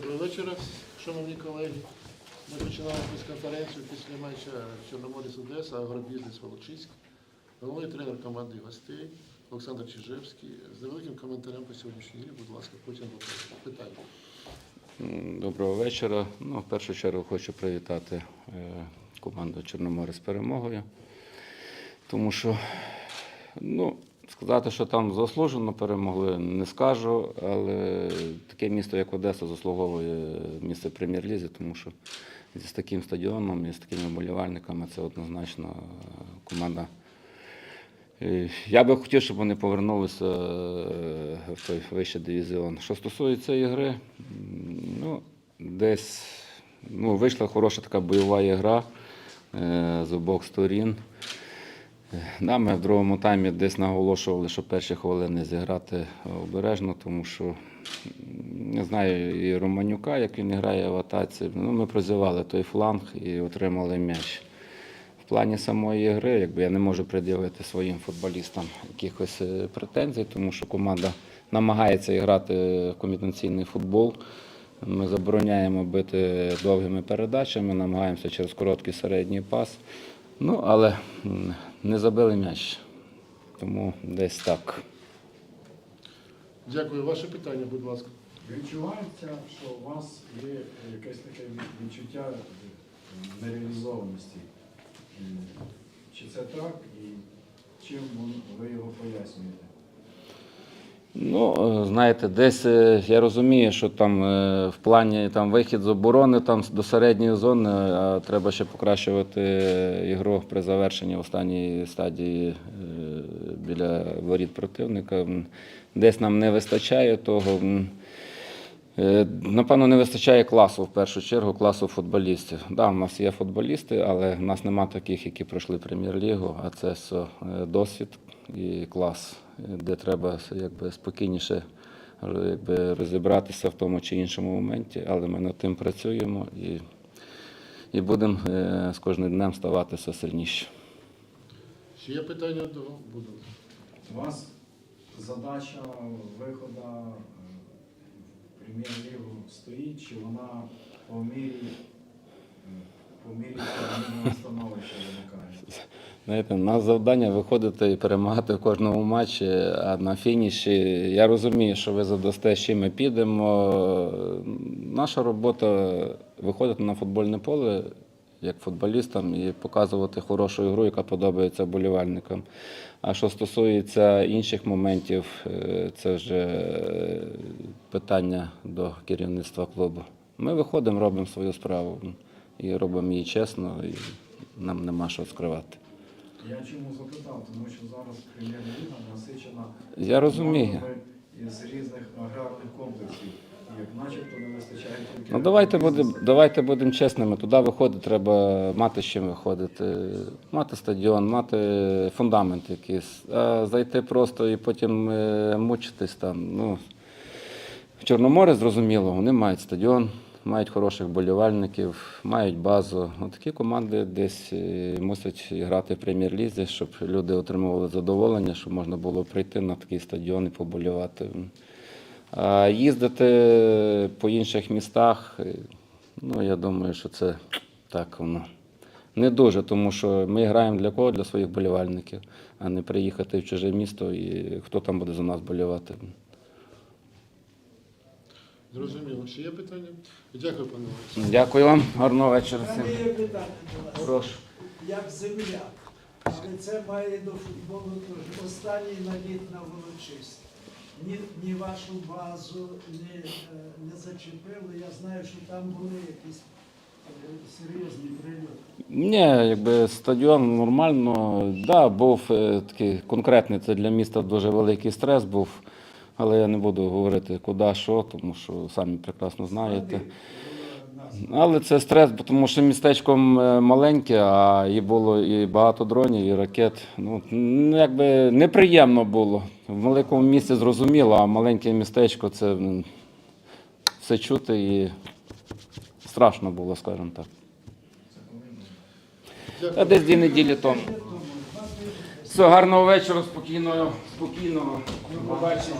Доброго вечора, шановні колеги. Ми починаємо прес-конференцію після матча Чорноморець Одеса, Агробізнес Волочиськ. Головний тренер команди гостей Олександр Чижевський. З невеликим коментарем по сьогоднішній грі, будь ласка, потім питання. Доброго вечора. Ну, в першу чергу хочу привітати е, команду Чорноморець з перемогою. Тому що, ну, сказати, що там заслужено перемогли, не скажу, але таке місто, як Одеса, заслуговує місце прем'єр-лізі, тому що з таким стадіоном і з такими болівальниками це однозначно е, команда. Е, Я би хотів, щоб вони повернулися е, в той вищий дивізіон. Що стосується ігри, ну, десь ну, вийшла хороша така бойова ігра з обох сторін. Да, ми в другому таймі десь наголошували, що перші хвилини зіграти обережно, тому що не знаю, і Романюка, як він грає в атаці. Ну, ми прозівали той фланг і отримали м'яч. В плані самої гри, якби я не можу пред'явити своїм футболістам якихось е, претензій, тому що команда намагається грати комбінаційний футбол. Ми забороняємо бити довгими передачами, намагаємося через короткий середній пас. Ну, але не забили м'яч. Тому десь так. Дякую. Ваше питання, будь ласка. Відчувається, що у вас є якесь таке відчуття нереалізованості. Чи це так і чим ви його пояснюєте? Ну, е, знаєте, десь е, я розумію, що там е, в плані там вихід з оборони там до середньої зони, а треба ще покращувати ігру при завершенні в останній стадії біля воріт противника. Десь нам не вистачає того. Напевно, не вистачає класу в першу чергу, класу футболістів. Да, у нас є футболісти, але в нас нема таких, які пройшли прем'єр-лігу, а це все досвід і клас, де треба якби, спокійніше якби, розібратися в тому чи іншому моменті, але ми над тим працюємо і, і будемо е, з кожним днем ставати все сильніше. Ще є питання до буду. У вас задача виходу е, в прем'єр-лігу стоїть, чи вона по мірі, е, по мірі становища виникає? Знаєте, у нас завдання виходити і перемагати в кожному матчі, а на фініші я розумію, що ви задасте, чим ми підемо. Наша робота виходити на футбольне поле як футболістам і показувати хорошу ігру, яка подобається болівальникам. А що стосується інших моментів, е, це вже питання до керівництва клубу. Ми виходимо, робимо свою справу і робимо її чесно, і нам нема що скривати. Я чому запитав, тому що зараз прем'єр-ліга насичена Я розумію. із різних аграрних комплексів, як начебто не вистачає тільки. Ну давайте будемо давайте будемо чесними. Туди виходити треба мати з чим виходити, мати стадіон, мати фундамент якийсь. А зайти просто і потім е, мучитись там. Ну, в Чорноморі, зрозуміло, вони мають стадіон, мають хороших болівальників, мають базу. Ну, такі команди десь е, мусять грати в прем'єр-лізі, щоб люди отримували задоволення, щоб можна було прийти на такий стадіон і поболівати. А їздити по інших містах, е, ну я думаю, що це так воно. Не дуже, тому що ми граємо для кого? Для своїх болівальників, а не приїхати в чуже місто і хто там буде за нас болівати. Зрозуміло. Ще є питання? Дякую, пане Олександр. Дякую вам, гарного вечора У всім. мене є питання до вас. Прошу. Як земля, але це має до футболу теж. Останній наліт на волочиськ. Ні, ні вашу базу не, е, не зачепило. Я знаю, що там були якісь е, серйозні прильоти. Ні, якби стадіон нормально. Да, був е, такий конкретний, це для міста дуже великий стрес був. Але я не буду говорити куди, що, тому що самі прекрасно знаєте. Е. Але це стрес, тому що містечко маленьке, а і було і багато дронів, і ракет. Ну, якби неприємно було. В великому місті зрозуміло, а маленьке містечко це все чути і страшно було, скажімо так. А десь дві неділі тому. Все, гарного вечора, спокійного, спокійного. Побачення.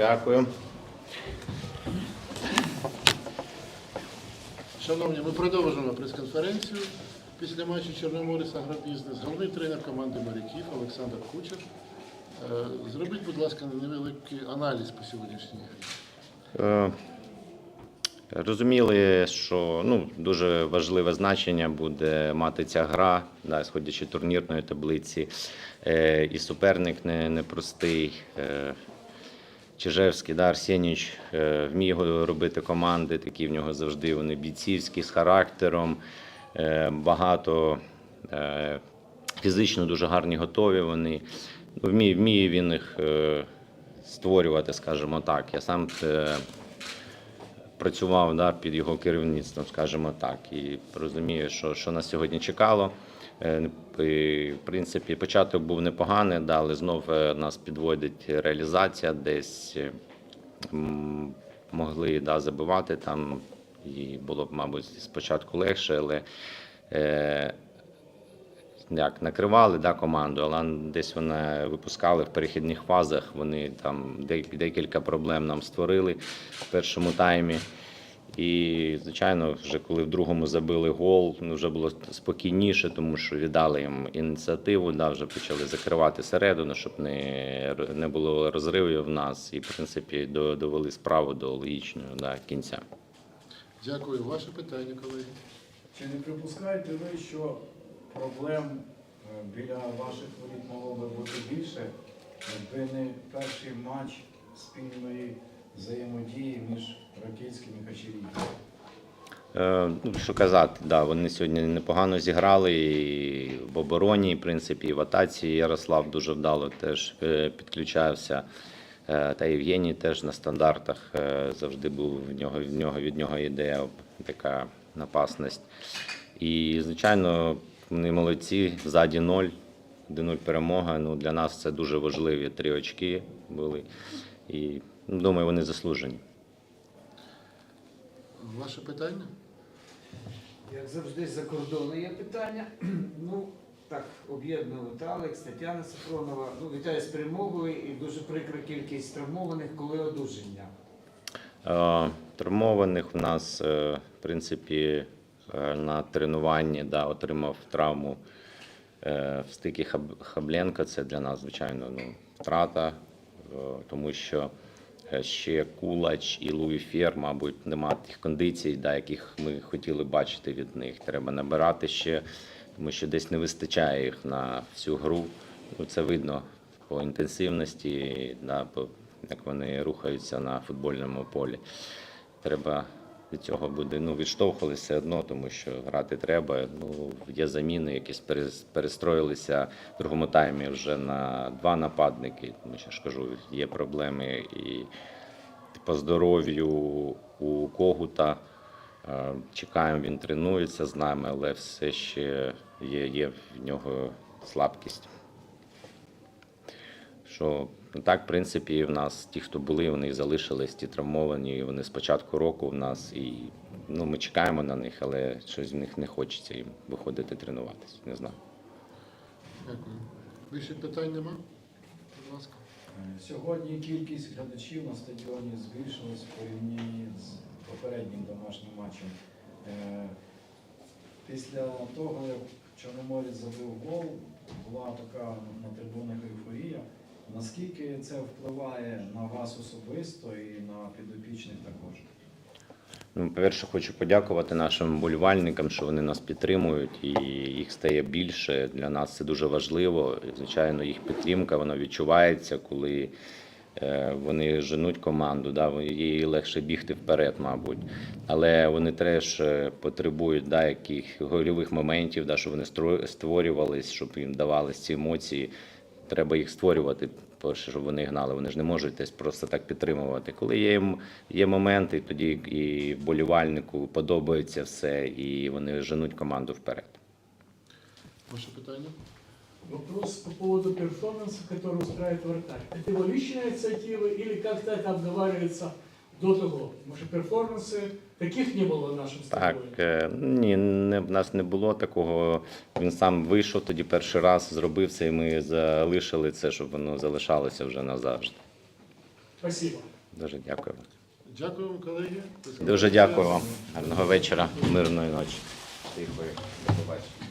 Дякую. Шановні, ми продовжуємо прес-конференцію. Після матчу Чорноморець Агробізнес, головний тренер команди моряків Олександр Кучер. Е, Зробіть, будь ласка, невеликий аналіз по сьогоднішній грі. Е, Розуміли, що ну, дуже важливе значення буде мати ця гра, да, сходячи турнірної таблиці. Е, і суперник не- непростий. Е, Чижевський, да, Арсенійович е, вміє робити команди, такі в нього завжди вони бійцівські, з характером, е, багато е, фізично дуже гарні, готові вони. Ну, Вміє, вміє він їх створювати, скажімо так. Я сам працював да, під його керівництвом, скажімо так, і розумію, що, що нас сьогодні чекало. Е, В принципі, початок був непоганий, але знов е, нас підводить реалізація, десь е, могли да, забивати там, і було б, мабуть, спочатку легше, але е, як накривали да, команду, але десь вони випускали в перехідних фазах. Вони там декілька проблем нам створили в першому таймі. І, звичайно, вже коли в другому забили гол, ну, вже було спокійніше, тому що віддали їм ініціативу, да, вже почали закривати середину, щоб не, не було розривів в нас. І, в принципі, довели справу до логічного да, кінця. Дякую. Ваше питання, колеги. Чи не припускаєте ви, що проблем е, біля ваших воріт могло би бути більше, якби не перший матч спільної взаємодії між Ракицьким і? Е, Ну, що казати, да, вони сьогодні непогано зіграли і в обороні, в принципі, і в атаці Ярослав дуже вдало теж е, підключався. Е, Та Євгеній теж на стандартах завжди був в нього, в нього від нього ідея така напасність. І, звичайно, вони молодці, ззаді ноль, 1-0 перемога. Ну, для нас це дуже важливі три очки були. І думаю, вони заслужені. Ваше питання? Як завжди, за кордону є питання. Ну, так, об'єднували Алекс, Тетяна Сафронова. Ну, вітаю з перемогою і дуже прикра кількість травмованих, коли одужання. Е, Травмованих в нас, е, в принципі, е, на тренуванні да, отримав травму е, в стикі Хаб- Хабленка. Це для нас, звичайно, ну, втрата, е, тому що ще Кулач і Луї Фєр, мабуть, немає тих кондицій, да, яких ми хотіли бачити від них. Треба набирати ще, тому що десь не вистачає їх на всю гру. Ну, це видно по інтенсивності, да, по, як вони рухаються на футбольному полі. Треба від цього буде ну, відштовхувалися одно, тому що грати треба. Ну, є заміни, якісь перес- перестроїлися в другому таймі вже на два нападники. Тому що ж кажу, є проблеми і по здоров'ю у Когута. Е, Чекаємо, він тренується з нами, але все ще є, є в нього слабкість. Що ну, так, в принципі, в нас ті, хто були, вони залишились, ті травмовані, вони з початку року в нас. І ну, ми чекаємо на них, але щось в них не хочеться їм виходити тренуватися. Не знаю. Дякую. Більше питань нема? Будь ласка. Сьогодні кількість глядачів на стадіоні збільшилась в порівнянні з попереднім домашнім матчем. Е, Після того, як Чорноморець забив гол, була така на трибунах ейфорія. Наскільки це впливає на вас особисто і на підопічних також? Ну, по-перше, хочу подякувати нашим болівальникам, що вони нас підтримують, і їх стає більше. Для нас це дуже важливо. І, звичайно, їх підтримка вона відчувається, коли е, вони женуть команду. Да, їй легше бігти вперед, мабуть. Але вони теж е, потребують да, яких гольових моментів, да, щоб вони створювались, щоб їм давались ці емоції Треба їх створювати, перше, щоб вони гнали. Вони ж не можуть десь просто так підтримувати. Коли є, м- є моменти, тоді і вболівальнику подобається все, і вони женуть команду вперед. Ваше питання? Вопрос по поводу перформанса, который устраивает вратарь. Это его личная инициатива или как-то это обговаривается до того? Потому что перформансы таких не было в нашем Так, е, ні, не, в нас не було такого. Він сам вийшов тоді перший раз, зробив це, і ми залишили це, щоб воно залишалося вже назавжди. Спасибо. Дуже дякую. Дякую вам, колеги. Дуже дякую вам. Гарного вечора, мирної ночі. Тихої. До побачення.